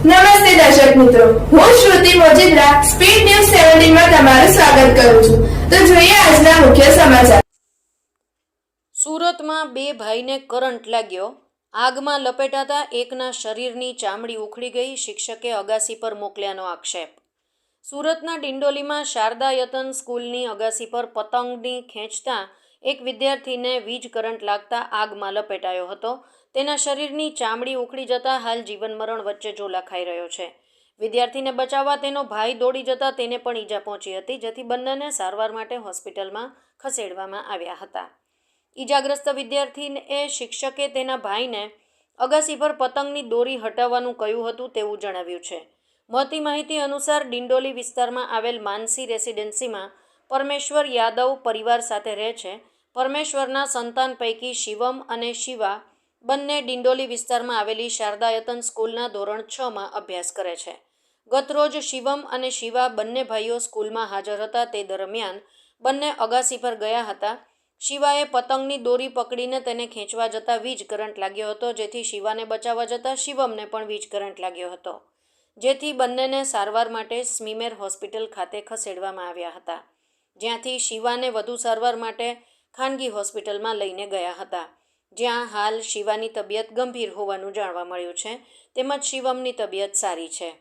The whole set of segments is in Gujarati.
નમસ્તે દર્શક મિત્રો. હું શ્રુતિ મોજીદ્રા સ્પીડ ન્યૂઝ સેવન્ટીનમાં તમારું સ્વાગત કરું છું. તો જોઈએ આજના મુખ્ય સમાચાર. સુરતમાં બે ભાઈને કરંટ લાગ્યો. આગમાં લપેટાતા એકના શરીરની ચામડી ઉખડી ગઈ, શિક્ષકે અગાસી પર મોકલ્યાનો આક્ષેપ. સુરતના ડિંડોલીમાં શારદા યતન સ્કૂલની અગાસી પર પતંગની ખેંચતા એક વિદ્યાર્થીને વીજ કરંટ લાગતા આગમાં લપેટાયો હતો. તેના શરીરની ચામડી ઉખડી જતા હાલ જીવન મરણ વચ્ચે ઝોલા ખાઈ રહ્યો છે. વિદ્યાર્થીને બચાવવા તેનો ભાઈ દોડી જતા તેને પણ ઈજા પહોંચી હતી, જેથી બંનેને સારવાર માટે હોસ્પિટલમાં ખસેડવામાં આવ્યા હતા. ઈજાગ્રસ્ત વિદ્યાર્થીએ શિક્ષકે તેના ભાઈને અગાસી પર પતંગની દોરી હટાવવાનું કહ્યું હતું તેવું જણાવ્યું છે. મળતી માહિતી અનુસાર ડિંડોલી વિસ્તારમાં આવેલ માનસી રેસિડેન્સીમાં પરમેશ્વર યાદવ પરિવાર સાથે રહે છે. પરમેશ્વરના સંતાન પૈકી શિવમ અને શિવા બંને ડિંડોલી વિસ્તારમાં આવેલી શારદાયતન સ્કૂલના ધોરણ છમાં અભ્યાસ કરે છે. ગતરોજ શિવમ અને શિવા બંને ભાઈઓ સ્કૂલમાં હાજર હતા તે દરમિયાન બંને અગાસી પર ગયા હતા. શિવાએ પતંગની દોરી પકડીને તેને ખેંચવા જતાં વીજ કરંટ લાગ્યો હતો, જેથી શિવાને બચાવવા જતાં શિવમને પણ વીજ કરંટ લાગ્યો હતો, જેથી બંનેને સારવાર માટે સ્મીમેર હોસ્પિટલ ખાતે ખસેડવામાં આવ્યા હતા. જ્યાંથી શિવાને વધુ સારવાર માટે ખાનગી હોસ્પિટલમાં લઈને ગયા હતા. જ્યાં હાલ શિવાની તબિયત ગંભીર હોવાનું જાણવા મળ્યું છે. તેમજ શિવમની તબિયત સારી છે.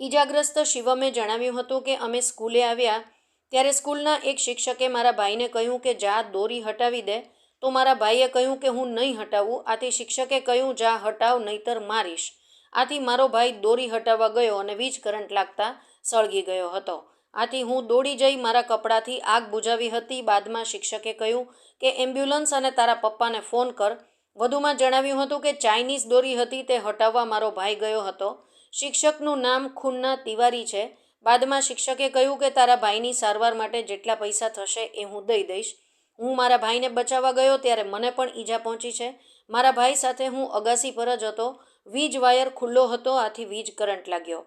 ઈજાગ્રસ્ત શિવમે જણાવ્યું હતું કે, અમે સ્કૂલે આવ્યા. ત્યારે સ્કૂલના એક શિક્ષકે મારા ભાઈને કહ્યું કે, જા, દોરી હટાવી દે તો મારા ભાઈએ કહ્યું કે, હું નહીં હટાવું. આથી શિક્ષકે કહ્યું, જા, હટાવ, નહીતર મારીશ આથી મારો ભાઈ દોરી હટાવવા ગયો અને વીજ કરંટ લાગતા સળગી ગયો હતો. આથી હું દોડી જઈ મારા કપડાથી આગ બુજાવી હતી. બાદમાં શિક્ષકે કહ્યું કે, એમ્બ્યુલન્સ અને તારા પપ્પાને ફોન કર. વધુમાં જણાવ્યું હતું કે, ચાઇનીઝ દોરી હતી, તે હટાવવા મારો ભાઈ ગયો હતો. શિક્ષકનું નામ ખુન્ના તિવારી છે. બાદમાં શિક્ષકે કહ્યું કે, તારા ભાઈની સારવાર માટે જેટલા પૈસા થશે એ હું દઈ દઈશ. હું મારા ભાઈને બચાવવા ગયો ત્યારે મને પણ ઈજા પહોંચી છે. મારા ભાઈ સાથે હું અગાસી પર જ હતો. વીજ વાયર ખુલ્લો હતો, આથી વીજ કરંટ લાગ્યો.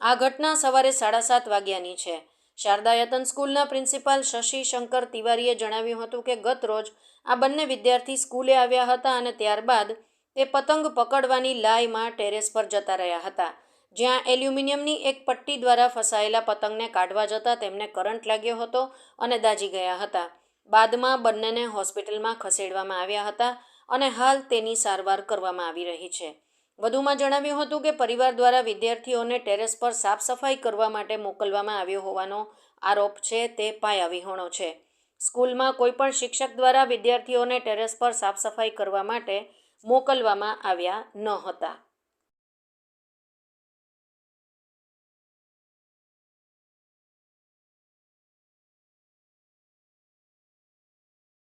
આ ઘટના સવારે સાડા સાત વાગ્યાની છે. શારદાયતન સ્કૂલના પ્રિન્સિપાલ શશી શંકર તિવારીએ જણાવ્યું હતું કે ગત રોજ આ બંને વિદ્યાર્થી સ્કૂલે આવ્યા હતા અને ત્યારબાદ તે પતંગ પકડવાની લાઈમાં ટેરેસ પર જતા રહ્યા હતા. જ્યાં એલ્યુમિનિયમની એક પટ્ટી દ્વારા ફસાયેલા પતંગને કાઢવા જતાં તેમને કરંટ લાગ્યો હતો અને દાજી ગયા હતા. બાદમાં બંનેને હોસ્પિટલમાં ખસેડવામાં આવ્યા હતા અને હાલ તેની સારવાર કરવામાં આવી રહી છે. વધુમાં જણાવ્યું હતું કે પરિવાર દ્વારા વિદ્યાર્થીઓને ટેરેસ પર સાફ સફાઈ કરવા માટે મોકલવામાં આવ્યો હોવાનો આરોપ છે, તે પાયાવિહોણો છે. સ્કૂલમાં કોઈપણ શિક્ષક દ્વારા વિદ્યાર્થીઓને ટેરેસ પર સાફ સફાઈ કરવા માટે મોકલવામાં આવ્યા ન હતા.